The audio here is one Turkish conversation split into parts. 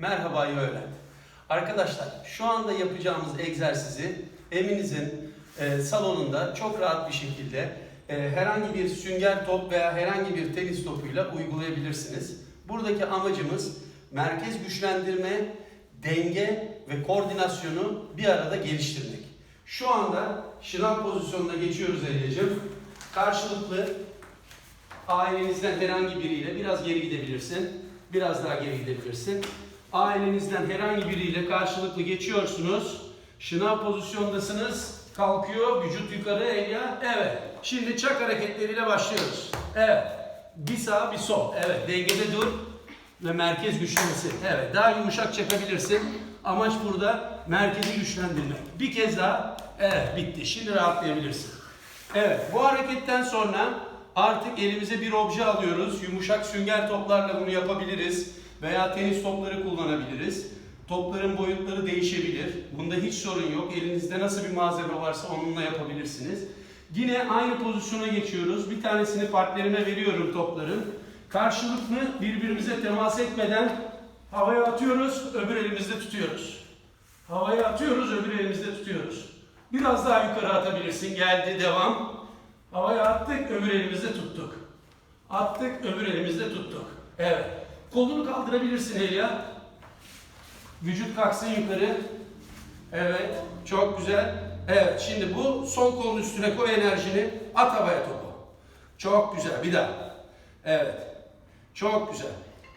Merhaba öğren. Arkadaşlar şu anda yapacağımız egzersizi evinizin e, salonunda çok rahat bir şekilde e, herhangi bir sünger top veya herhangi bir tenis topuyla uygulayabilirsiniz. Buradaki amacımız merkez güçlendirme, denge ve koordinasyonu bir arada geliştirmek. Şu anda şınav pozisyonuna geçiyoruz Elya'cığım. Karşılıklı ailenizden herhangi biriyle biraz geri gidebilirsin. Biraz daha geri gidebilirsin. Ailenizden herhangi biriyle karşılıklı geçiyorsunuz. Şınav pozisyondasınız. Kalkıyor, vücut yukarı, Elia. Evet. Şimdi çak hareketleriyle başlıyoruz. Evet. Bir sağ, bir sol. Evet. Dengede dur ve merkez güçlensin. Evet. Daha yumuşak çekebilirsin. Amaç burada merkezi güçlendirmek. Bir kez daha. Evet. Bitti. Şimdi rahatlayabilirsin. Evet, bu hareketten sonra artık elimize bir obje alıyoruz. Yumuşak sünger toplarla bunu yapabiliriz. Veya tenis topları kullanabiliriz. Topların boyutları değişebilir. Bunda hiç sorun yok. Elinizde nasıl bir malzeme varsa onunla yapabilirsiniz. Yine aynı pozisyona geçiyoruz. Bir tanesini partnerime veriyorum topların. Karşılıklı birbirimize temas etmeden havaya atıyoruz, öbür elimizde tutuyoruz. Havaya atıyoruz, öbür elimizde tutuyoruz. Biraz daha yukarı atabilirsin. Geldi, devam. Havaya attık, öbür elimizde tuttuk. Attık, öbür elimizde tuttuk. Evet. Kolunu kaldırabilirsin Elia. Vücut kalksın yukarı. Evet, çok güzel. Evet, şimdi bu sol kolun üstüne koy enerjini. At havaya topu. Çok güzel, bir daha. Evet, çok güzel.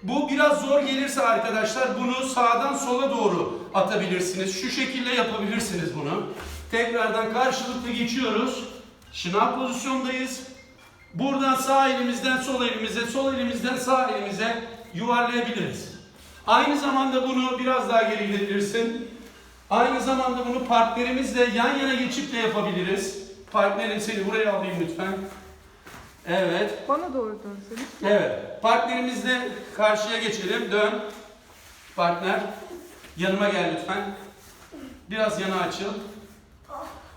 Bu biraz zor gelirse arkadaşlar bunu sağdan sola doğru atabilirsiniz. Şu şekilde yapabilirsiniz bunu. Tekrardan karşılıklı geçiyoruz. Şınav pozisyondayız. Buradan sağ elimizden sol elimize, sol elimizden sağ elimize yuvarlayabiliriz. Aynı zamanda bunu biraz daha geri gidebilirsin. Aynı zamanda bunu partnerimizle yan yana geçip de yapabiliriz. Partnerin seni buraya alayım lütfen. Evet. Bana doğru dönsün. Evet. Partnerimizle karşıya geçelim. Dön. Partner. Yanıma gel lütfen. Biraz yana açıl.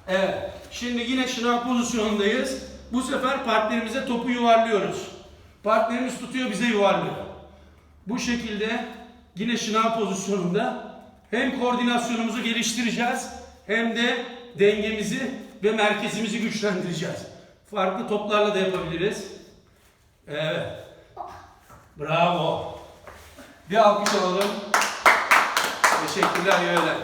Evet. Şimdi yine şınav pozisyonundayız. Bu sefer partnerimize topu yuvarlıyoruz. Partnerimiz tutuyor bize yuvarlıyor. Bu şekilde yine şınav pozisyonunda hem koordinasyonumuzu geliştireceğiz hem de dengemizi ve merkezimizi güçlendireceğiz. Farklı toplarla da yapabiliriz. Evet. Bravo. Bir alkış alalım. Teşekkürler Yöneler.